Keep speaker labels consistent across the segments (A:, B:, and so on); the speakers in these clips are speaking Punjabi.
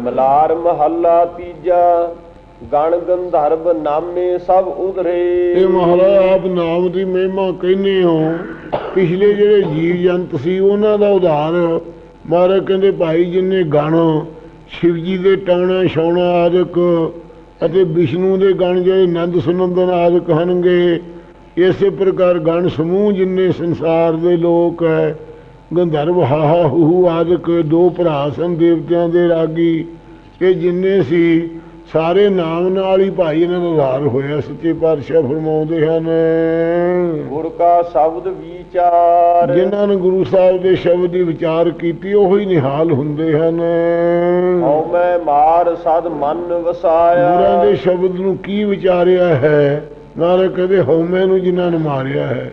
A: ਮਲਾਰ ਮਹੱਲਾ ਤੀਜਾ, ਗਣ ਗੰਧਰਵ ਨਾਮੇ ਸਭ ਉਧਰੇ।
B: ਇਹ ਮਹਾਰਾਜ ਆਪ ਨਾਮ ਦੀ ਮਹਿਮਾ ਕਹਿੰਦੇ ਹੋ। ਪਿਛਲੇ ਜਿਹੜੇ ਜੀਵ ਜੰਤ ਸੀ, ਉਹਨਾਂ ਦਾ ਉਧਾਰ ਮਹਾਰਾਜ ਕਹਿੰਦੇ, ਭਾਈ ਜਿੰਨੇ ਗਣ ਸ਼ਿਵ ਜੀ ਦੇ ਟਾਣਾ, ਛਾਉਣਾ ਆਦਿਕ ਅਤੇ ਵਿਸ਼ਨੂੰ ਦੇ ਗਣ ਜਿਹੜੇ ਨੰਦ ਸੁਨੰਦਨ ਆਦਿਕ ਹਨਗੇ ਇਸੇ ਪ੍ਰਕਾਰ ਗਣ ਸਮੂਹ ਜਿੰਨੇ ਸੰਸਾਰ ਦੇ ਲੋਕ ਹੈ ਗੰਧਰਵ ਹਾਹਾ ਹੂ ਆਦਿਕ ਦੋ ਭਰਾ ਸਨ ਦੇਵਤਿਆਂ ਦੇ ਰਾਗੀ ਇਹ ਜਿੰਨੇ ਸੀ ਸਾਰੇ ਨਾਮ ਨਾਲ ਹੀ ਭਾਈ ਇਹਨਾਂ ਦਾ ਉਧਾਰ ਹੋਇਆ ਸੱਚੇ ਪਾਤਸ਼ਾਹ ਫਰਮਾਉਂਦੇ ਹਨ
A: ਗੁਰ ਕਾ ਸ਼ਬਦ ਵਿਚਾਰ।
B: ਜਿਨ੍ਹਾਂ ਨੇ ਗੁਰੂ ਸਾਹਿਬ ਦੇ ਸ਼ਬਦ ਦੀ ਵਿਚਾਰ ਕੀਤੀ ਉਹ ਹੀ ਨਿਹਾਲ ਹੁੰਦੇ ਹਨ।
A: ਹਉ ਮੈਂ ਮਾਰ ਸਦ ਮਨ
B: ਗੁਰਾਂ
A: ਵਸਾਇਆ
B: ਦੇ ਸ਼ਬਦ ਨੂੰ ਕੀ ਵਿਚਾਰਿਆ ਹੈ? ਨਾਲੇ ਕਦੇ ਹਉਮੈ ਨੂੰ ਜਿਨ੍ਹਾਂ ਨੇ ਮਾਰਿਆ ਹੈ?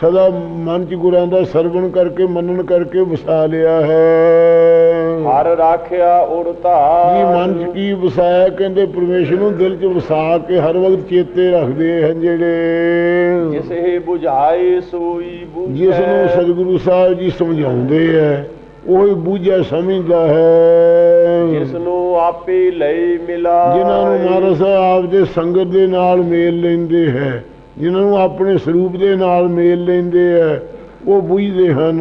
B: ਸਦਾ ਮਨ ਚ ਗੁਰਾਂ ਦਾ ਸਰਵਣ ਕਰਕੇ ਮੰਨਣ ਕਰਕੇ ਵਸਾ ਲਿਆ ਹੈ।
A: ਹਰ ਰਾਖਿਆ ਉੜ
B: ਜੀ ਮਨ ਚ ਕੀ ਵਸਾਇਆ ਕਹਿੰਦੇ ਪਰਮੇਸ਼ਰ ਨੂੰ ਦਿਲ ਚ ਵਸਾ ਕੇ ਹਰ ਵਕਤ ਚੇਤੇ ਰੱਖਦੇ ਹਨ ਜਿਹੜੇ।
A: ਜਿਸ ਹੀ 부ਝਾਏ ਸੋਈ
B: ਜਿਸ ਨੂੰ
A: ਬੂਝੈ
B: ਸਤਿਗੁਰੂ ਸਾਹਿਬ ਜੀ ਸਮਝਾਉਂਦੇ ਹੈ ਉਹ ਬੂਝਾ ਸਮਝਦਾ ਹੈ।
A: ਜਿਸ ਨੂੰ ਆਪੇ ਲਈ ਮਿਲਾ
B: ਜਿਨ੍ਹਾਂ ਨੂੰ ਮਹਾਰਾਜ ਸਾਹਿਬ ਆਪ ਦੇ ਸੰਗਤ ਦੇ ਨਾਲ ਮੇਲ ਲੈਂਦੇ ਹੈ ਜਿਨ੍ਹਾਂ ਨੂੰ ਆਪਣੇ ਸਰੂਪ ਦੇ ਨਾਲ ਮੇਲ ਲੈਂਦੇ ਹੈ ਉਹ ਬੁਝਦੇ ਹਨ।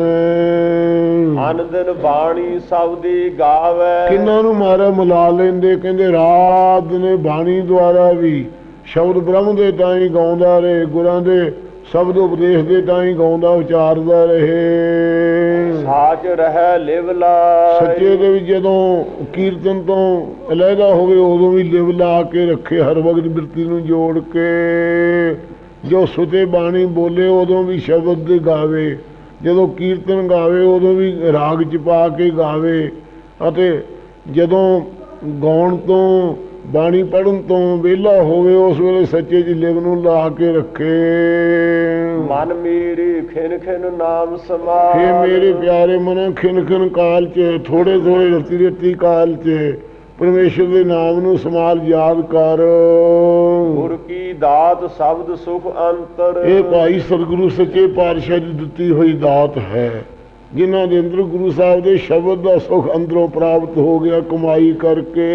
A: ਅਨ ਦਿਨ ਬਾਣੀ ਸਭ ਦੀ ਗਾਵੇ।
B: ਕਿੰਨਾਂ ਨੂੰ ਮਾਰਾ ਮਿਲਾ ਲੈਂਦੇ ਕਹਿੰਦੇ ਰਾਤ ਨੇ ਬਾਣੀ ਦੁਆਰਾ ਵੀ ਸ਼ਬਦ ਬ੍ਰਹਮ ਦੇ ਤਾਂ ਹੀ ਗਾਉਂਦਾ ਰਹੇ ਗੁਰਾਂ ਦੇ ਸ਼ਬਦ ਉਪਦੇਸ਼ ਦੇ ਤਾਂ ਹੀ ਗਾਉਂਦਾ ਉਚਾਰਦਾ ਰਹੇ।
A: ਸਾਚ ਰਹਿ ਲਿਵ
B: ਸੱਚੇ
A: ਲਾਇ
B: ਦੇ ਵਿੱਚ ਜਦੋਂ ਕੀਰਤਨ ਤੋਂ ਅਲੱਗਾ ਹੋਵੇ ਉਦੋਂ ਵੀ ਲਿਵ ਲਾ ਕੇ ਰੱਖੇ ਹਰ ਵਕਤ ਬਿਰਤੀ ਨੂੰ ਜੋੜ ਕੇ। ਜੋ ਸੁਤੇ ਬਾਣੀ ਬੋਲੇ ਉਦੋਂ ਵੀ ਸ਼ਬਦ ਦੇ ਗਾਵੇ ਜਦੋਂ ਕੀਰਤਨ ਗਾਵੇ ਉਦੋਂ ਵੀ ਰਾਗ ਚ ਪਾ ਕੇ ਗਾਵੇ ਅਤੇ ਜਦੋਂ ਗਾਉਣ ਤੋਂ ਬਾਣੀ ਪੜਨ ਤੋਂ ਵਿਹਲਾ ਹੋਵੇ ਉਸ ਵੇਲੇ ਸੱਚੇ ਜੀ ਲਿਵ ਨੂੰ ਲਾ ਕੇ ਰੱਖੇ।
A: ਮਨ ਮੇਰੀ ਖਿਨ ਖਿਨ ਨਾਮ ਸਮਾਏ
B: ਮੇਰੇ ਪਿਆਰੇ ਮਨ ਖਿਨ ਖਿਨ ਕਾਲ ਚ ਥੋੜੇ ਥੋੜੇ ਰਤੀ ਰਤੀ ਕਾਲ ਚ ਪਰਮੇਸ਼ਰ ਦੇ ਨਾਮ ਨੂੰ ਸਮਾਲ ਯਾਦ ਕਰ।
A: ਗੁਰ ਕੀ ਦਾਤ ਸ਼ਬਦ ਸੁਖ ਅੰਤਰ।
B: ਇਹ ਭਾਈ ਸਤਿਗੁਰੂ ਸੱਚੇ ਪਾਤਸ਼ਾਹ ਦੀ ਦਿੱਤੀ ਹੋਈ ਦਾਤ ਹੈ ਜਿਨ੍ਹਾਂ ਦੇ ਅੰਦਰ ਗੁਰੂ ਸਾਹਿਬ ਦੇ ਸ਼ਬਦ ਦਾ ਸੁਖ ਅੰਦਰੋਂ ਪ੍ਰਾਪਤ ਹੋ ਗਿਆ ਕਮਾਈ ਕਰਕੇ।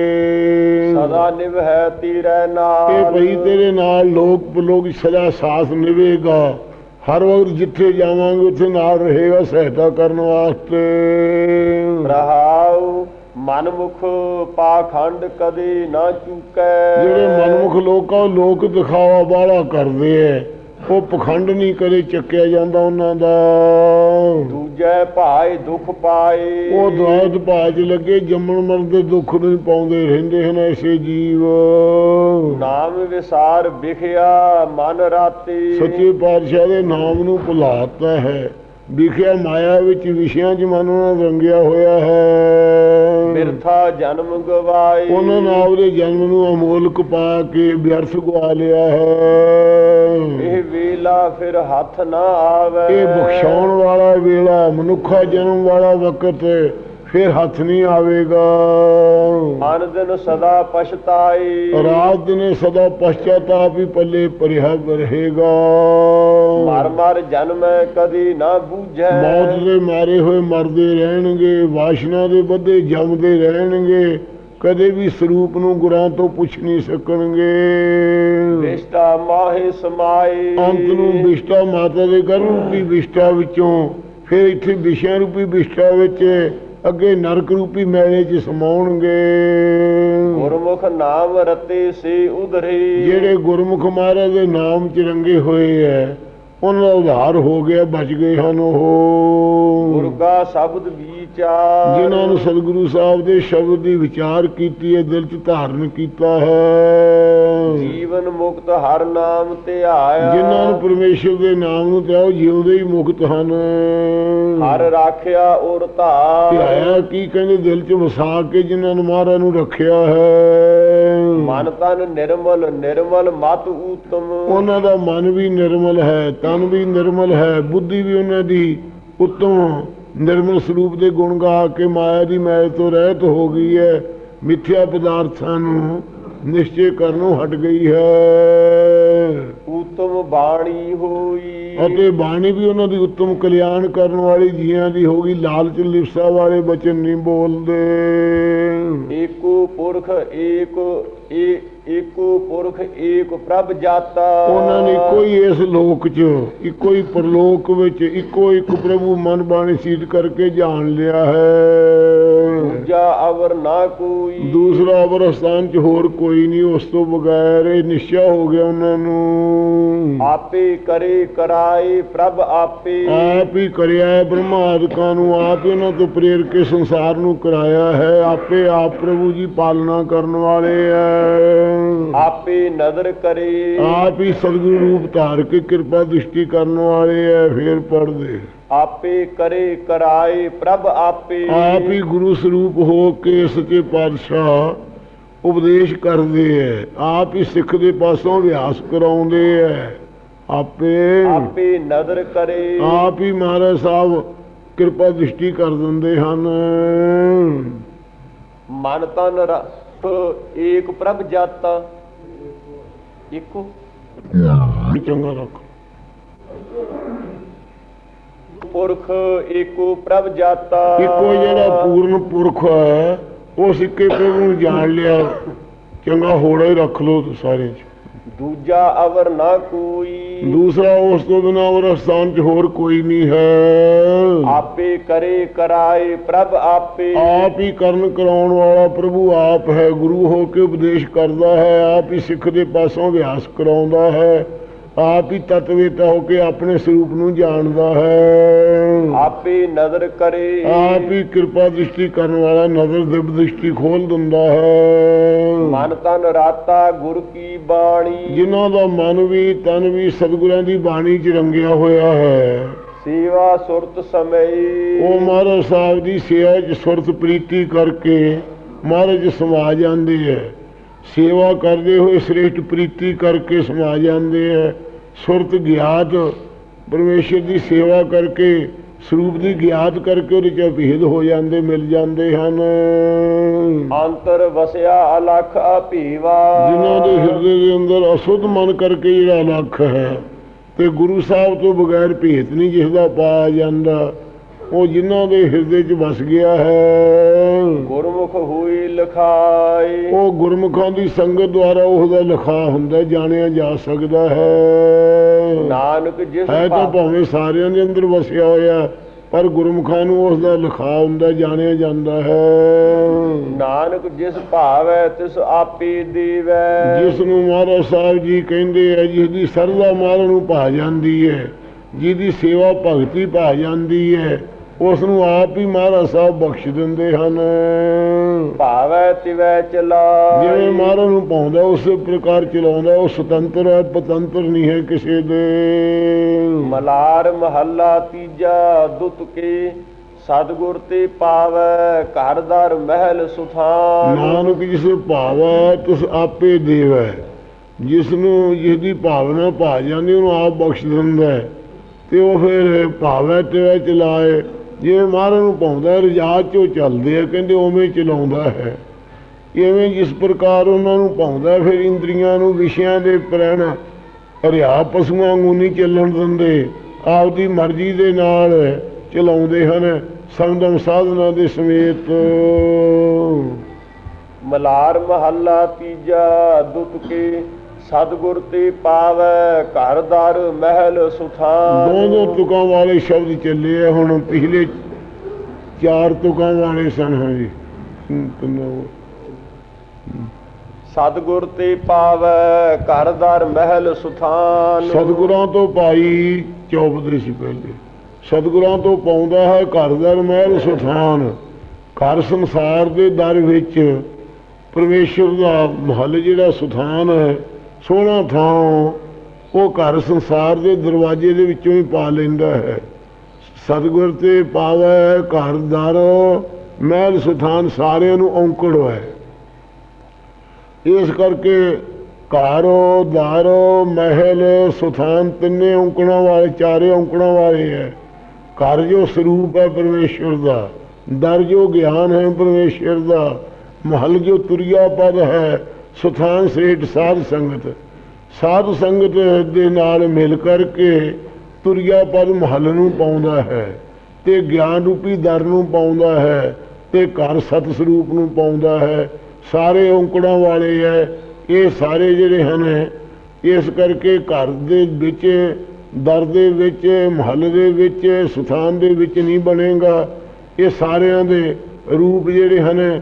A: ਸਦਾ ਨਿਵ ਹੈ ਤੀਰੈ
B: ਇਹ
A: ਨਾਲ
B: ਭਈ ਤੇਰੇ ਨਾਲ ਲੋਕ ਪਲੋਕ ਸਦਾ ਸਾਥ ਨਿਵੇਗਾ। ਹਰ ਵਕਤ ਜਿੱਥੇ ਜਾਵਾਂਗੇ ਉੱਥੇ ਨਾਲ ਰਹੇਗਾ ਸਹਾਇਤਾ ਕਰਨ ਵਾਸਤੇ।
A: ਰਹਾਉ ਮਨਮੁਖ ਪਾਖੰਡ ਕਦੇ ਨਾ ਚੁਕੈ।
B: ਜਿਹੜੇ ਮਨਮੁਖ ਲੋਕਾਂ ਉਹ ਲੋਕ ਦਿਖਾਵਾ ਬਾਹਲਾ ਕਰਦੇ ਐ ਉਹ ਪਖੰਡ ਨਹੀਂ ਕਦੇ ਚੱਕਿਆ ਜਾਂਦਾ ਉਹਨਾਂ ਦਾ।
A: ਦੂਜੈ ਭਾਏ ਦੁਖ ਪਾਏ।
B: ਉਹ ਦੁਆਤ ਭਾਜ ਲੱਗੇ ਜੰਮਣ ਮਰਨ ਦੇ ਦੁੱਖ ਨੂੰ ਪਾਉਂਦੇ ਰਹਿੰਦੇ ਹਨ ਐਸੇ ਜੀਵ।
A: ਨਾਮ ਵਿਸਾਰ ਵਿਖਿਆ ਮਨ ਰਾਤੀ।
B: ਸੱਚੇ ਪਾਤਸ਼ਾਹ ਦੇ ਨਾਮ ਨੂੰ ਭੁਲਾਤਾ ਹੈ। ਵਿਖਿਆ ਮਾਇਆ ਵਿੱਚ ਵਿਸ਼ਿਆਂ 'ਚ ਮਨ ਉਹਨਾਂ ਦਾ ਰੰਗਿਆ ਹੋਇਆ ਹੈ।
A: ਬਿਰਥਾ ਜਨਮ ਗਵਾਏ।
B: ਉਹਨਾਂ ਨੇ ਆਪਦੇ ਜਨਮ ਨੂੰ ਅਮੋਲਕ ਪਾ ਕੇ ਵਿਅਰਥ ਗਵਾ ਲਿਆ ਹੈ।
A: ਇਹ ਵੇਲਾ ਫਿਰ ਹੱਥ ਨਾ ਆਵੇ।
B: ਇਹ ਬਖਸ਼ਾਉਣ ਵਾਲਾ ਵੇਲਾ ਮਨੁੱਖਾ ਜਨਮ ਵਾਲਾ ਵਕਤ ਫਿਰ ਹੱਥ ਨਹੀਂ ਆਵੇਗਾ।
A: ਮਨ ਦਿਨ ਸਦਾ ਪਛਤਾਈ।
B: ਰਾਤ ਦਿਨੇ ਸਦਾ ਪਛਤਾਤਾਪ ਹੀ ਪੱਲੇ ਪਰਿਹਾ ਰਹੇਗਾ।
A: ਮਰ ਮਰ ਜਨਮੈ ਕਦੀ ਨਾ ਬੂਝੈ।
B: ਮੌਤ ਦੇ ਮਾਰੇ ਹੋਏ ਮਰਦੇ ਰਹਿਣਗੇ ਵਾਸ਼ਨਾ ਦੇ ਬੱਧੇ ਜੰਮਦੇ ਰਹਿਣਗੇ। ਕਦੇ ਵੀ ਸਰੂਪ ਨੂੰ ਗੁਰਾਂ ਤੋਂ ਪੁੱਛ ਨਹੀਂ ਸਕਣਗੇ।
A: ਵਿਸ਼ਟਾ ਮਾਹੇ ਸਮਾਏ
B: ਅੰਤ ਨੂੰ ਵਿਸ਼ਟਾ ਮਾਤਾ ਦੇ ਗਰਭ ਰੂਪੀ ਵਿਸ਼ਟਾ ਵਿੱਚੋਂ ਫਿਰ ਇੱਥੇ ਵਿਸ਼ਾ ਰੂਪੀ ਵਿਸ਼ਟਾ ਵਿੱਚ ਅੱਗੇ ਨਰਕ ਰੂਪੀ ਮੈਲੇ 'ਚ ਸਮਾਉਣਗੇ।
A: ਗੁਰਮੁਖ ਨਾਮ ਰਤੇ ਸੇ ਉਧਰੇ।
B: ਜਿਹੜੇ ਗੁਰਮੁਖ ਮਹਾਰਾਜ ਦੇ ਨਾਮ 'ਚ ਰੰਗੇ ਹੋਏ ਐ ਉਹਨਾਂ ਦਾ ਉਧਾਰ ਹੋ ਗਿਆ ਬਚ ਗਏ ਹਨ ਉਹ।
A: ਗੁਰ ਕਾ ਸ਼ਬਦ ਵਿਚਾਰ।
B: ਜਿਨ੍ਹਾਂ ਨੂੰ ਸਤਿਗੁਰੂ ਸਾਹਿਬ ਦੇ ਸ਼ਬਦ ਦੀ ਵਿਚਾਰ ਕੀਤੀ ਹੈ ਦਿਲ 'ਚ ਧਾਰਨ ਕੀਤਾ ਹੈ।
A: ਜੀਵਨ ਮੁਕਤ ਹਰ ਨਾਮ ਧਿਆਇਆ
B: ਜਿਨ੍ਹਾਂ ਨੂੰ ਪਰਮੇਸ਼ਰ ਦੇ ਨਾਮ ਨੂੰ ਤੇ ਉਹ ਜਿਉਂਦੇ ਹੀ ਮੁਕਤ ਹਨ।
A: ਹਰ ਰਾਖਿਆ ਔਰ ਧਾਰ।
B: ਧਿਆਇਆ ਕੀ ਕਹਿੰਦੇ ਦਿਲ 'ਚ ਵਸਾ ਕੇ ਜਿਨ੍ਹਾਂ ਨੂੰ ਮਹਾਰਾਜ ਨੂੰ ਰੱਖਿਆ ਹੈ।
A: ਮਨ ਤਨ ਨਿਰਮਲ ਨਿਰਮਲ ਮਤ ਊਤਮ।
B: ਉਹਨਾਂ ਦਾ ਮਨ ਵੀ ਨਿਰਮਲ ਹੈ ਤਨ ਵੀ ਨਿਰਮਲ ਹੈ ਬੁੱਧੀ ਵੀ ਉਹਨਾਂ ਦੀ। ਉੱਤਮ ਨਿਰਮਲ ਸਰੂਪ ਦੇ ਗੁਣ ਗਾ ਕੇ ਮਾਇਆ ਦੀ ਮੈਲ ਤੋਂ ਰਹਿਤ ਹੋ ਗਈ ਹੈ। ਮਿੱਥਿਆ ਪਦਾਰਥਾਂ ਨੂੰ ਨਿਸ਼ਚੇ ਕਰਨੋਂ ਹਟ ਗਈ ਹੈ।
A: ਉਤਮ ਬਾਣੀ ਹੋਈ।
B: ਅਤੇ ਬਾਣੀ ਵੀ ਉਹਨਾਂ ਦੀ ਉੱਤਮ ਕਲਿਆਣ ਕਰਨ ਵਾਲੀ ਜੀਆਂ ਦੀ ਹੋ ਗਈ। ਲਾਲਚ ਲਿਪਸਾ ਵਾਲੇ ਬਚਨ ਨਹੀਂ ਬੋਲਦੇ।
A: ਏਕੋ ਪੁਰਖ ਏਕ ਏ ਏਕੋ ਪੁਰਖ ਏਕ ਪ੍ਰਭ ਜਾਤਾ।
B: ਉਹਨਾਂ ਨੇ ਹੀ ਇਸ ਲੋਕ 'ਚ ਇੱਕੋ ਹੀ ਪਰਲੋਕ ਵਿੱਚ ਇੱਕੋ ਇੱਕ ਪ੍ਰਭੂ ਮਨ ਬਾਣੀ ਸੀਟ ਕਰਕੇ ਜਾਣ ਲਿਆ ਹੈ।
A: ਦੂਜਾ ਅਵਰ ਨਾ ਕੋਈ।
B: ਦੂਸਰਾ ਅਵਰਸਥਾਨ 'ਚ ਹੋਰ ਕੋਈ ਨਹੀਂ ਉਸ ਤੋਂ ਬਗੈਰ ਇਹ ਨਿਸ਼ਚਾ ਹੋ ਗਿਆ ਉਹਨਾਂ ਨੂੰ।
A: ਆਪੇ ਕਰੇ ਕਰਾਏ ਪ੍ਰਭ ਆਪੇ।
B: ਆਪ ਹੀ ਕਰਿਆ ਹੈ ਬ੍ਰਹਮਾਦਿਕਾਂ ਨੂੰ ਆਪ ਹੀ ਉਹਨਾਂ ਤੋਂ ਪ੍ਰੇਰ ਕੇ ਸੰਸਾਰ ਨੂੰ ਕਰਾਇਆ ਹੈ। ਆਪੇ ਆਪ ਪ੍ਰਭੂ ਜੀ ਪਾਲਣਾ ਕਰਨ ਵਾਲੇ ਹੈ।
A: ਆਪੇ ਨਦਰ ਕਰੇ।
B: ਆਪ ਹੀ ਸਤਿਗੁਰੂ ਰੂਪ ਧਾਰ ਕੇ ਕਿਰਪਾ ਦ੍ਰਿਸ਼ਟੀ ਕਰਨ ਵਾਲੇ ਹੈ ਫੇਰ ਪੜਦੇ
A: ਆਪੇ ਕਰੇ ਕਰਾਏ ਪ੍ਰਭ ਆਪੇ।
B: ਆਪ ਹੀ ਗੁਰੂ ਸਰੂਪ ਹੋ ਕੇ ਸੱਚੇ ਪਾਤਸ਼ਾਹ ਉਪਦੇਸ਼ ਕਰਦੇ ਹੈ ਆਪ ਹੀ ਸਿੱਖ ਦੇ ਪਾਸੋਂ ਅਭਿਆਸ ਕਰਾਉਂਦੇ ਹੈ ਆਪੇ।
A: ਆਪੇ ਨਦਰ ਕਰੇ।
B: ਆਪ ਹੀ ਮਹਾਰਾਜ ਸਾਹਿਬ ਕਿਰਪਾ ਦ੍ਰਿਸ਼ਟੀ ਕਰ ਦਿੰਦੇ ਹਨ।
A: ਮਨ ਤਨ ਰਖ ਏਕ ਪ੍ਰਭ ਜਾਤਾ। ਇੱਕੋ
B: ਚੰਗਾ ਰੱਖ
A: ਪੁਰਖ ਏਕੋ ਪ੍ਰਭ ਜਾਤਾ।
B: ਇੱਕੋ ਜਿਹੜਾ ਪੂਰਨ ਪੁਰਖ ਹੈ ਉਸ ਇੱਕੇ ਪ੍ਰਭੂ ਨੂੰ ਜਾਣ ਲਿਆ। ਚੰਗਾ ਹੋੜਾ ਹੀ ਰੱਖ ਲੋ ਸਾਰੇ ਚ।
A: ਦੂਜਾ ਅਵਰ ਨਾ ਕੋਈ।
B: ਦੂਸਰਾ ਉਸ ਤੋਂ ਬਿਨਾਂ ਹੋਰ ਸਥਾਨ 'ਚ ਹੋਰ ਕੋਈ ਨਹੀਂ ਹੈ।
A: ਆਪੇ ਕਰੇ ਕਰਾਏ ਪ੍ਰਭ ਆਪੇ।
B: ਆਪ ਹੀ ਕਰਨ ਕਰਾਉਣ ਵਾਲਾ ਪ੍ਰਭੂ ਆਪ ਹੈ ਗੁਰੂ ਹੋ ਕੇ ਉਪਦੇਸ਼ ਕਰਦਾ ਹੈ ਆਪ ਹੀ ਸਿੱਖ ਦੇ ਪਾਸੋਂ ਅਭਿਆਸ ਕਰਾਉਂਦਾ ਹੈ। ਆਪ ਹੀ ਤਤਵੇਤਾ ਹੋ ਕੇ ਆਪਣੇ ਸਰੂਪ ਨੂੰ ਜਾਣਦਾ ਹੈ।
A: ਆਪੇ ਨਦਰ ਕਰੇ।
B: ਆਪ ਹੀ ਕਿਰਪਾ ਦ੍ਰਿਸ਼ਟੀ ਕਰਨ ਵਾਲਾ ਨਜ਼ਰ ਦਿਵ ਦ੍ਰਿਸ਼ਟੀ ਖੋਲ ਦਿੰਦਾ ਹੈ।
A: ਮਨ ਤਨ ਰਾਤਾ ਗੁਰ ਕੀ ਬਾਣੀ।
B: ਜਿਨ੍ਹਾਂ ਦਾ ਮਨ ਵੀ ਤਨ ਵੀ ਸਤਿਗੁਰਾਂ ਦੀ ਬਾਣੀ 'ਚ ਰੰਗਿਆ ਹੋਇਆ ਹੈ।
A: ਸੇਵਾ ਸੁਰਤ ਸਮਈ।
B: ਉਹ ਮਹਾਰਾਜ ਸਾਹਿਬ ਦੀ ਸੇਵਾ 'ਚ ਸੁਰਤ ਪ੍ਰੀਤੀ ਕਰਕੇ ਮਹਾਰਾਜ ਸਮਾ ਜਾਂਦੇ ਹੈ। ਸੇਵਾ ਕਰਦੇ ਹੋਏ ਸ੍ਰੇਸ਼ਟ ਪ੍ਰੀਤੀ ਕਰਕੇ ਸਮਾ ਜਾਂਦੇ ਹੈ ਸੁਰਤ ਗਿਆਤ ਪਰਮੇਸ਼ਰ ਦੀ ਸੇਵਾ ਕਰਕੇ ਸਰੂਪ ਦੀ ਗਿਆਤ ਕਰਕੇ ਉਹਦੇ 'ਚ ਭੇਦ ਹੋ ਜਾਂਦੇ ਮਿਲ ਜਾਂਦੇ ਹਨ।
A: ਅੰਤਰ ਵਸਿਆ ਅਲਖ ਅਭੀਵਾ।
B: ਜਿਨ੍ਹਾਂ ਦੇ ਹਿਰਦੇ ਦੇ ਅੰਦਰ ਅਸੁੱਧ ਮਨ ਕਰਕੇ ਜਿਹੜਾ ਲੱਖ ਹੈ ਤੇ ਗੁਰੂ ਸਾਹਿਬ ਤੋਂ ਬਗੈਰ ਭੇਤ ਨਹੀਂ ਜਿਸ ਦਾ ਪਾਇਆ ਜਾਂਦਾ। ਉਹ ਜਿਨ੍ਹਾਂ ਦੇ ਹਿਰਦੇ 'ਚ ਵਸ ਗਿਆ ਹੈ।
A: ਗੁਰਮੁਖ ਹੋਈ ਲਖਾਈ।
B: ਉਹ ਗੁਰਮੁਖਾਂ ਦੀ ਸੰਗਤ ਦੁਆਰਾ ਉਹਦਾ ਲਿਖਾ ਹੁੰਦਾ ਜਾਣਿਆ ਜਾ ਸਕਦਾ ਹੈ।
A: ਨਾਨਕ ਜਿਸ
B: ਹੈ ਤਾਂ ਭਾਵੇਂ ਸਾਰਿਆਂ ਦੇ ਅੰਦਰ ਵਸਿਆ ਹੋਇਆ ਪਰ ਗੁਰਮੁਖਾਂ ਨੂੰ ਉਸ ਦਾ ਲਿਖਾ ਹੁੰਦਾ ਜਾਣਿਆ ਜਾਂਦਾ ਹੈ।
A: ਨਾਨਕ ਜਿਸ ਭਾਵੈ ਤਿਸ ਆਪੇ ਦੇਵੈ।
B: ਜਿਸ ਨੂੰ ਮਹਾਰਾਜ ਸਾਹਿਬ ਜੀ ਕਹਿੰਦੇ ਆ ਜਿਸ ਦੀ ਸਰਦਾ ਮਹਾਰਾਜ ਨੂੰ ਭਾ ਜਾਂਦੀ ਹੈ ਜਿਹਦੀ ਸੇਵਾ ਭਗਤੀ ਭਾ ਜਾਂਦੀ ਹੈ ਉਸ ਨੂੰ ਆਪ ਹੀ ਮਹਾਰਾਜ ਸਾਹਿਬ ਬਖਸ਼ ਦਿੰਦੇ ਹਨ।
A: ਭਾਵੈ ਤਿਵੈ ਚਲਾਈ।
B: ਜਿਵੇਂ ਮਹਾਰਾਜ ਨੂੰ ਪਾਉਂਦਾ ਉਸੇ ਪ੍ਰਕਾਰ ਚਲਾਉਂਦਾ ਉਹ ਸੁਤੰਤਰ ਹੈ ਪਤੰਤਰ ਨਹੀਂ ਹੈ ਕਿਸੇ ਦੇ।
A: ਮਲਾਰ ਮਹੱਲਾ ਤੀਜਾ ਦੁੱਤ ਕੇ ਸਤਗੁਰ ਤੇ ਪਾਵੈ ਘਰ ਦਰ ਮਹਿਲ ਸੁਥਾਨ
B: ਨਾਨਕ ਜਿਸ ਭਾਵੈ ਤਿਸ ਆਪੇ ਦੇਵੈ। ਜਿਸ ਨੂੰ ਜਿਸ ਦੀ ਭਾਵਨਾ ਭਾ ਜਾਂਦੀ ਉਹਨੂੰ ਆਪ ਬਖਸ਼ ਦਿੰਦਾ ਹੈ। ਤੇ ਉਹ ਫਿਰ ਭਾਵੈ ਤੇ ਚਲਾਏ। ਜਿਵੇਂ ਮਹਾਰਾਜ ਨੂੰ ਪਾਉਂਦਾ ਰਜਾਤ ਚੋਂ ਚੱਲਦੇ ਆ, ਕਹਿੰਦੇ ਉਵੇਂ ਚਲਾਉਂਦਾ ਹੈ। ਇਵੇਂ ਜਿਸ ਪ੍ਰਕਾਰ ਉਹਨਾਂ ਨੂੰ ਪਾਉਂਦਾ ਫਿਰ ਇੰਦਰੀਆਂ ਨੂੰ, ਵਿਸ਼ਿਆਂ ਦੇ ਪ੍ਰਣ, ਹਰਿਆ ਪਸ਼ੂਆਂ ਵਾਂਗੂ ਨਹੀਂ ਚੱਲਣ ਦਿੰਦੇ। ਆਪਦੀ ਮਰਜ਼ੀ ਦੇ ਨਾਲ ਚਲਾਉਂਦੇ ਹਨ, ਸੰਗਮ ਸਾਧਨਾ ਦੇ ਸਮੇਤ।
A: ਮਲਾਰ ਮਹੱਲਾ ਤੀਜਾ ਦੁੱਤ ਕੇ ਸਤਗੁਰ ਤੇ ਪਾਵੈ ਘਰ ਦਰ ਮਹਿਲ ਸੁਥਾਨ
B: ਦੋ ਦੋ ਤੁਕਾਂ ਵਾਲੇ ਸ਼ਬਦ ਚੱਲੇ ਆ ਹੁਣ ਪਿਛਲੇ ਚਾਰ ਤੁਕਾਂ ਵਾਲੇ ਸਨ ਹਾਂਜੀ।
A: ਸਤਗੁਰ ਤੇ ਪਾਵੈ ਘਰ ਦਰ ਮਹਿਲ ਸੁਥਾਨ।
B: ਸਤਿਗੁਰਾਂ ਤੋਂ ਪਾਈ ਚੌਪਦੇ ਸੀ ਪਹਿਲੇ। ਸਤਿਗੁਰਾਂ ਤੋਂ ਪਾਉਂਦਾ ਹੈ ਘਰ ਦਾ ਮਹਿਲ ਸੁਥਾਨ। ਘਰ ਸੰਸਾਰ ਦੇ ਦਰ ਵਿੱਚ ਪਰਮੇਸ਼ਰ ਦਾ ਮਹੱਲ ਜਿਹੜਾ ਸੁਥਾਨ ਹੈ ਸੋਹਣਾ ਥਾਂ ਉਹ ਘਰ ਸੰਸਾਰ ਦੇ ਦਰਵਾਜ਼ੇ ਦੇ ਵਿੱਚੋਂ ਹੀ ਪਾ ਲੈਂਦਾ ਹੈ। ਸਤਿਗੁਰ ਤੇ ਪਾਵੈ ਘਰ ਦਰ, ਮਹਿਲ ਸੁਥਾਨ ਸਾਰਿਆਂ ਨੂੰ ਔਂਕੜ ਹੈ ਇਸ ਕਰਕੇ ਘਰ, ਦਰ, ਮਹਿਲ, ਸੁਥਾਨ ਤਿੰਨੇ ਔਂਕੜਾਂ ਵਾਲੇ, ਚਾਰੇ ਔਂਕੜਾਂ ਵਾਲੇ ਹੈ। ਘਰ ਜੋ ਸਰੂਪ ਹੈ ਪਰਮੇਸ਼ਰ ਦਾ, ਦਰ ਜੋ ਗਿਆਨ ਹੈ ਪਰਮੇਸ਼ਰ ਦਾ, ਮਹਲ ਜੋ ਤੁਰਿਆ ਪਦ ਹੈ ਸੁਥਾਨ ਸ੍ਰੇਠ ਸਾਧ ਸੰਗਤ। ਸਾਧ ਸੰਗਤ ਦੇ ਨਾਲ ਮਿਲ ਕਰਕੇ ਤੁਰਿਆ ਪਦ ਮਹਲ ਨੂੰ ਪਾਉਂਦਾ ਹੈ ਤੇ ਗਿਆਨ ਰੂਪੀ ਦਰ ਨੂੰ ਪਾਉਂਦਾ ਹੈ ਤੇ ਘਰ ਸਤ ਸਰੂਪ ਨੂੰ ਪਾਉਂਦਾ ਹੈ। ਸਾਰੇ ਔਂਕੜਾਂ ਵਾਲੇ ਹੈ ਇਹ ਸਾਰੇ ਜਿਹੜੇ ਹਨ, ਇਸ ਕਰਕੇ ਘਰ ਦੇ ਵਿੱਚ, ਦਰ ਦੇ ਵਿੱਚ, ਮਹੱਲ ਦੇ ਵਿੱਚ, ਸੁਥਾਨ ਦੇ ਵਿੱਚ ਨਹੀਂ ਬਣੇਗਾ। ਇਹ ਸਾਰਿਆਂ ਦੇ ਰੂਪ ਜਿਹੜੇ ਹਨ,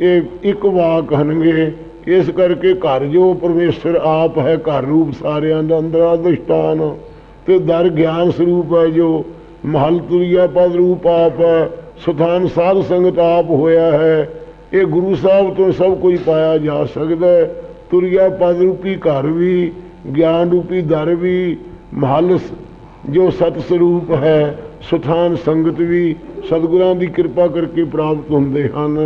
B: ਇਹ ਇੱਕ ਵਾਕ ਹਨਗੇ। ਇਸ ਕਰਕੇ ਘਰ ਜੋ ਪਰਮੇਸ਼ਰ ਆਪ ਹੈ, ਘਰ ਰੂਪ ਸਾਰਿਆਂ ਦਾ ਅੰਦਰ ਅਧਿਸ਼ਟਾਨ ਤੇ ਦਰ ਗਿਆਨ ਸਰੂਪ ਹੈ ਜੋ ਮਹਲ ਤੁਰਿਆ ਪਦ ਰੂਪ ਆਪ ਹੈ, ਸੁਥਾਨ ਸਾਧ ਸੰਗਤ ਆਪ ਹੋਇਆ ਹੈ। ਇਹ ਗੁਰੂ ਸਾਹਿਬ ਤੋਂ ਸਭ ਕੁਝ ਪਾਇਆ ਜਾ ਸਕਦਾ ਹੈ। ਤੁਰਿਆ ਪਦ ਰੂਪੀ ਘਰ ਵੀ, ਗਿਆਨ ਰੂਪੀ ਦਰ ਵੀ, ਮਹਲ ਜੋ ਸਤ ਸਰੂਪ ਹੈ ਸੁਥਾਨ ਸੰਗਤ ਵੀ ਸਤਿਗੁਰਾਂ ਦੀ ਕਿਰਪਾ ਕਰਕੇ ਪ੍ਰਾਪਤ ਹੁੰਦੇ ਹਨ।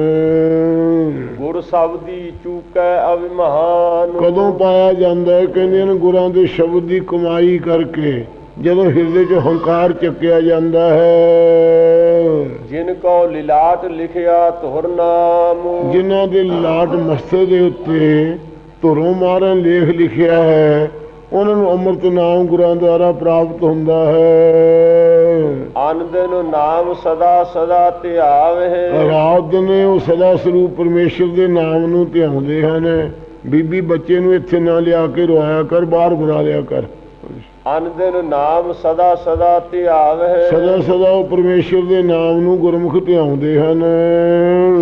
A: ਗੁਰ ਸ਼ਬਦੀ ਚੂਕੈ ਅਭਿਮਾਨ।
B: ਕਦੋਂ ਪਾਇਆ ਜਾਂਦਾ ਹੈ? ਕਹਿੰਦੇ ਨੇ ਗੁਰਾਂ ਦੇ ਸ਼ਬਦ ਦੀ ਕਮਾਈ ਕਰਕੇ ਜਦੋਂ ਹਿਰਦੇ 'ਚ ਹੰਕਾਰ ਚੱਕਿਆ ਜਾਂਦਾ ਹੈ।
A: ਜਿਨ ਕੋ ਲਿਲਾਟ ਲਿਖਿਆ ਤੁਰ ਨਾਮ।
B: ਜਿਨ੍ਹਾਂ ਦੇ ਲਾਟ ਮਸਤੇ ਦੇ ਉੱਤੇ ਧੁਰੋਂ ਮਾਰਨ ਲੇਖ ਲਿਖਿਆ ਹੈ ਉਹਨਾਂ ਨੂੰ ਅੰਮ੍ਰਿਤ ਨਾਮ ਗੁਰਾਂ ਦੁਆਰਾ ਪ੍ਰਾਪਤ ਹੁੰਦਾ ਹੈ।
A: ਅਨ ਦਿਨ ਨਾਮ ਸਦਾ ਸਦਾ ਧਿਆਵਹਿ
B: ਰਾਤ ਨੇ ਉਹ ਸਦਾ ਸਰੂਪ ਪਰਮੇਸ਼ਰ ਦੇ ਨਾਮ ਨੂੰ ਧਿਆਉਂਦੇ ਹਨ। ਬੀਬੀ ਬੱਚੇ ਨੂੰ ਇੱਥੇ ਨਾ ਲਿਆ ਕੇ ਰਵਾਇਆ ਕਰ ਬਾਹਰ ਬੁਲਾ ਲਿਆ ਕਰ।
A: ਅਨ ਦਿਨ ਨਾਮ ਸਦਾ ਸਦਾ ਧਿਆਵਹਿ
B: ਸਦਾ ਸਦਾ ਉਹ ਪਰਮੇਸ਼ਰ ਦੇ ਨਾਮ ਨੂੰ ਗੁਰਮੁਖ ਧਿਆਉਂਦੇ ਹਨ।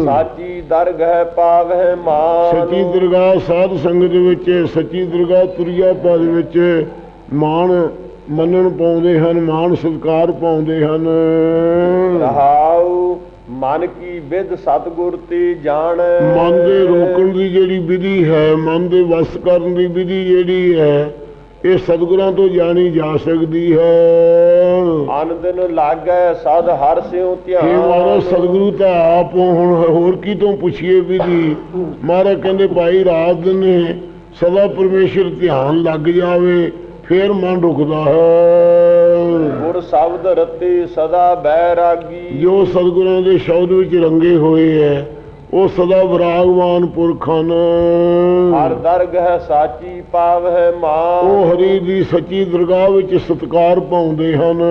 A: ਸਾਚੀ ਦਰਗਹਿ ਪਾਵਹਿ ਮਾਨ।
B: ਸੱਚੀ ਦਰਗਾਹ ਸਾਧ ਸੰਗਤ ਵਿੱਚ ਸੱਚੀ ਦਰਗਾਹ ਤੁਰਿਆ ਪਦ ਵਿੱਚ ਮਾਣ ਮੰਨਣ ਪਾਉਂਦੇ ਹਨ ਮਾਣ ਸਤਕਾਰ ਪਾਉਂਦੇ ਹਨ।
A: ਰਹਾਉ ਮਨ ਕੀ ਵਿਦ ਸਤਗੁਰ ਤੇ ਜਾਣ।
B: ਮਨ ਦੇ ਰੋਕਣ ਦੀ ਜਿਹੜੀ ਵਿਧੀ ਹੈ ਮਨ ਦੇ ਵਸ ਕਰਨ ਦੀ ਵਿਧੀ ਜਿਹੜੀ ਹੈ ਇਹ ਸਤਿਗੁਰਾਂ ਤੋਂ ਜਾਣੀ ਜਾ ਸਕਦੀ ਹੈ।
A: ਅਨ ਦਿਨ ਲਾਗੈ ਸਦ ਹਰ ਸਿਉ
B: ਇਹ ਮਹਾਰਾਜ
A: ਧਿਆਨ
B: ਸਤਿਗੁਰੂ ਤਾਂ ਆਪ ਹੁਣ ਹੋਰ ਕੀ ਤੋਂ ਪੁੱਛੀਏ ਵਿਧੀ ਮਹਾਰਾਜ ਕਹਿੰਦੇ ਭਾਈ ਰਾਤ ਨੇ ਸਦਾ ਪਰਮੇਸ਼ਰ ਧਿਆਨ ਲੱਗ ਜਾਵੇ ਫੇਰ ਮਨ ਰੁਕਦਾ ਹੈ।
A: ਗੁਰ ਸ਼ਬਦ ਰਤੇ ਸਦਾ ਬੈਰਾਗੀ
B: ਜੋ ਸਤਿਗੁਰਾਂ ਦੇ ਸ਼ਬਦ ਵਿੱਚ ਰੰਗੇ ਹੋਏ ਹੈ ਉਹ ਸਦਾ ਵਿਰਾਗਵਾਨ ਪੁਰਖ ਹਨ।
A: ਹਰ ਦਰਗਹਿ ਸਾਚੀ ਪਾਵਹਿ ਮਾਨ।
B: ਉਹ ਹਰੀ ਦੀ ਸੱਚੀ ਦਰਗਾਹ ਵਿੱਚ ਸਤਕਾਰ ਪਾਉਂਦੇ ਹਨ।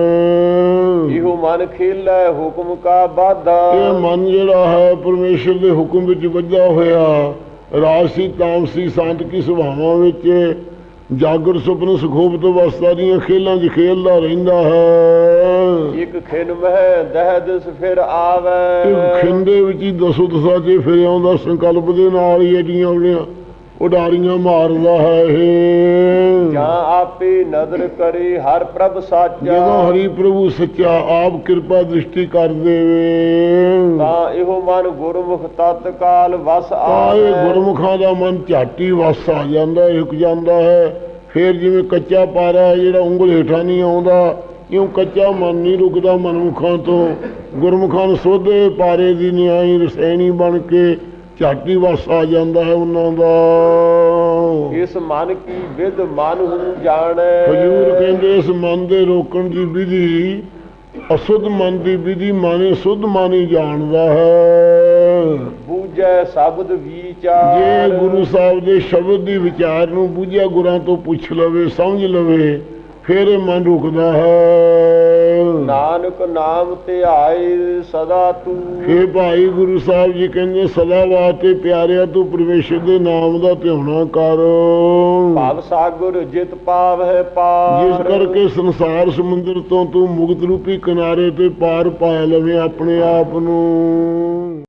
A: ਇਹੋ ਮਨ ਖੇਲੈ ਹੁਕਮ ਕਾ ਬਾਧਾ
B: ਇਹ ਮਨ ਜਿਹੜਾ ਹੈ ਪਰਮੇਸ਼ਰ ਦੇ ਹੁਕਮ ਵਿੱਚ ਵੱਜਾ ਹੋਇਆ। ਰਾਜਸੀ ਤਾਮਸੀ ਸੰਤਕੀ ਸੁਭਾਵਾਂ ਵਿੱਚ ਜਾਗਰ ਸੁਪਨ ਸੁਖੋਪਤ ਅਵਸਥਾ ਦੀਆਂ ਖੇਲਾਂ 'ਚ ਖੇਲਦਾ ਰਹਿੰਦਾ ਹੈ।
A: ਇਕ ਖਿਨ ਮਹਿ ਦਹਿ ਦਿਸ ਫਿਰ ਆਵੈ।
B: ਖਿੰਦੇ ਵਿੱਚ ਹੀ ਦਸੋ ਦਸਾ ਜੇ ਫਿਰ ਆਉਂਦਾ ਸੰਕਲਪ ਦੇ ਨਾਲ ਹੀ ਐਡੀਆਂ ਉਹਦੀਆਂ ਉਡਾਰੀਆਂ ਮਾਰਦਾ ਹੈ ਇਹ।
A: ਜਾਂ ਆਪੇ ਨਦਰ ਕਰੇ ਹਰ ਪ੍ਰਭ ਸਾਚਾ।
B: ਜਦੋਂ ਹਰੀ ਪ੍ਰਭੂ ਸੱਚਾ ਆਪ ਕਿਰਪਾ ਦ੍ਰਿਸ਼ਟੀ ਕਰ ਦੇਵੇ।
A: ਤਾਂ ਇਹੋ ਮਨ ਗੁਰਮੁਖ ਵਸ ਆਵੈ।
B: ਦਾ ਮਨ ਝਾਟੀ ਵਸ ਆ ਜਾਂਦਾ ਹੈ, ਰੁਕ ਜਾਂਦਾ ਹੈ। ਫਿਰ ਜਿਵੇਂ ਕੱਚਾ ਪਾਰਾ ਹੈ ਜਿਹੜਾ ਉਂਗਲ ਹੇਠਾਂ ਨਹੀਂ ਆਉਂਦਾ ਇਉਂ ਕੱਚਾ ਮਨ ਨਹੀਂ ਰੁਕਦਾ ਮਨਮੁਖਾਂ ਤੋਂ। ਗੁਰਮੁਖਾਂ ਨੂੰ ਸੋਧੇ ਪਾਰੇ ਦੀ ਨਿਆਈ ਰਸੈਣੀ ਬਣ ਕੇ ਝਾਟੀ ਵਸ ਆ ਜਾਂਦਾ ਹੈ ਉਹਨਾਂ ਦਾ।
A: ਇਸ ਮਨ ਕੀ ਵਿਦ ਮਨ ਹੂੰ ਜਾਣੈ।
B: ਹਜੂਰ ਕਹਿੰਦੇ ਇਸ ਮਨ ਦੇ ਰੋਕਣ ਦੀ ਵਿਧੀ ਅਸੁੱਧ ਮਨ ਦੀ ਵਿਧੀ ਮਾਨੇ ਸੁੱਧ ਮਾਨੀ ਜਾਣਦਾ ਹੈ।
A: ਬੂਝੈ ਸ਼ਬਦ
B: ਜੇ
A: ਵਿਚਾਰ
B: ਗੁਰੂ ਸਾਹਿਬ ਦੇ ਸ਼ਬਦ ਦੀ ਵਿਚਾਰ ਨੂੰ ਬੁੱਝਿਆ ਗੁਰਾਂ ਤੋਂ ਪੁੱਛ ਲਵੇ ਸਮਝ ਲਵੇ ਫਿਰ ਇਹ ਮਨ ਰੁਕਦਾ ਹੈ।
A: ਨਾਨਕ ਨਾਮ ਧਿਆਏ ਸਦਾ ਤੂੰ।
B: ਇਹ ਭਾਈ ਗੁਰੂ ਸਾਹਿਬ ਜੀ ਕਹਿੰਦੇ ਸਦਾ ਵਾਸਤੇ ਪਿਆਰਿਆ ਤੂੰ ਪਰਮੇਸ਼ਰ ਦੇ ਨਾਮ ਦਾ ਧਿਆਉਣਾ ਕਰ।
A: ਭਵ ਸਾਗਰ ਜਿਤ ਪਾਵਹਿ ਪਾਰ।
B: ਜਿਸ ਕਰਕੇ ਸੰਸਾਰ ਸਮੁੰਦਰ ਤੋਂ ਤੂੰ ਮੁਕਤ ਰੂਪੀ ਕਿਨਾਰੇ ਤੇ ਪਾਰ ਪਾ ਲਵੇਂ ਆਪਣੇ ਆਪ ਨੂੰ।